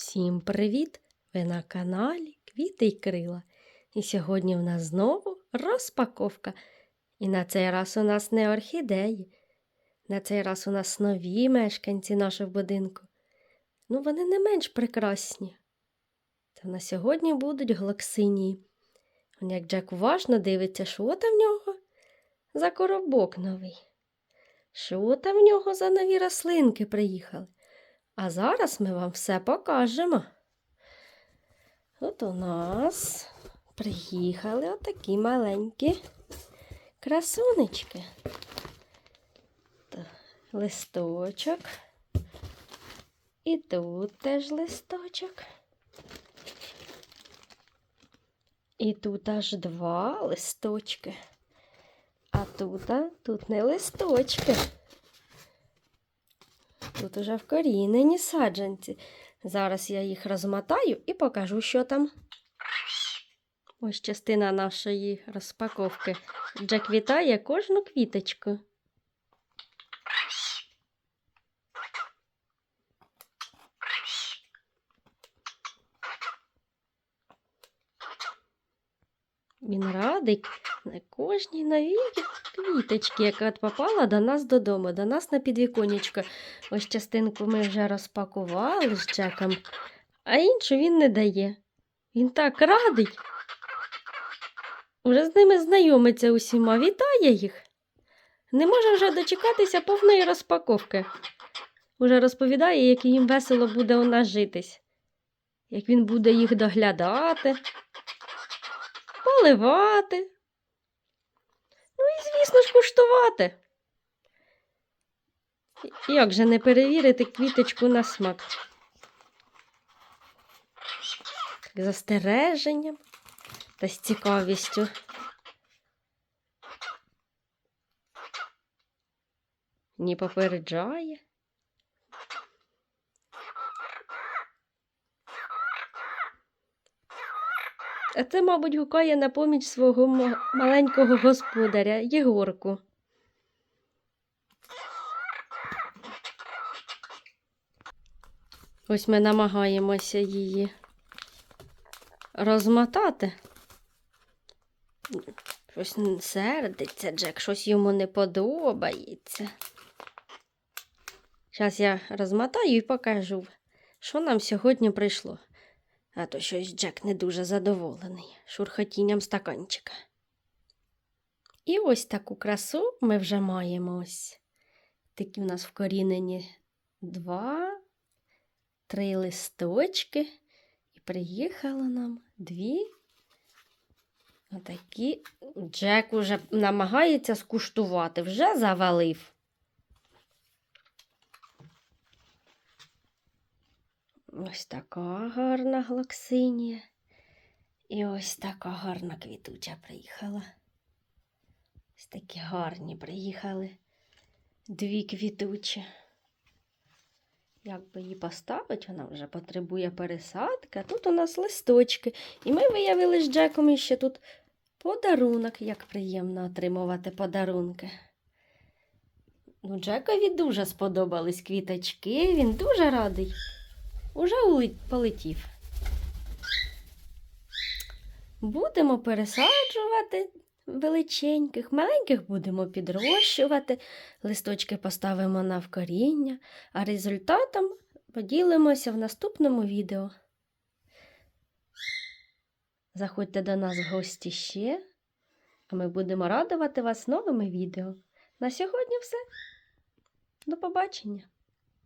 Всім привіт! Ви на каналі Квіти й Крила. І сьогодні в нас знову розпаковка. І на цей раз у нас не орхідеї. На цей раз у нас нові мешканці нашого будинку. Ну, вони не менш прекрасні. Та на сьогодні будуть глоксинії. Як Джек уважно дивиться, що там в нього за коробок новий. Що там в нього за нові рослинки приїхали? А зараз ми вам все покажемо. От у нас приїхали отакі маленькі красунечки. Листочок. І тут теж листочок. І тут аж два листочки. А тут, а, тут не листочки. Тут уже вкорінені саджанці. Зараз я їх розмотаю і покажу, що там. Ось частина нашої розпаковки. Джек вітає кожну квіточку. Він радий на кожній новій квіточці, яка от попала до нас додому, до нас на підвіконечко. Ось частинку ми вже розпакували з Джеком, а іншу він не дає. Він так радий. Вже з ними знайомиться усіма, вітає їх. Не може вже дочекатися повної розпаковки. Уже розповідає, як їм весело буде у нас житись, як він буде їх доглядати, поливати. Ну і, звісно ж, куштувати. Як же не перевірити квіточку на смак? З застереженням та з цікавістю. Ні попереджає. Це, мабуть, гукає на поміч свого маленького господаря Єгорку. Ось ми намагаємося її розмотати. Щось сердиться Джек, щось йому не подобається. Зараз я розмотаю і покажу, що нам сьогодні прийшло. А то щось Джек не дуже задоволений шурхотінням стаканчика. І ось таку красу ми вже маємо ось. Такі в нас вкорінені два, три листочки. І приїхало нам дві. Отакі. Джек уже намагається скуштувати, вже завалив. Ось така гарна глоксинія. І ось така гарна квітуча приїхала. Ось такі гарні приїхали. Дві квітучі. Як би її поставити, вона вже потребує пересадки. А тут у нас листочки. І ми виявили з Джеком ще тут подарунок. Як приємно отримувати подарунки. Ну, Джекові дуже сподобались квіточки, він дуже радий. Уже полетів. Будемо пересаджувати величеньких, маленьких будемо підрощувати, листочки поставимо на вкоріння, а результатом поділимося в наступному відео. Заходьте до нас в гості ще, а ми будемо радувати вас новими відео. На сьогодні все. До побачення!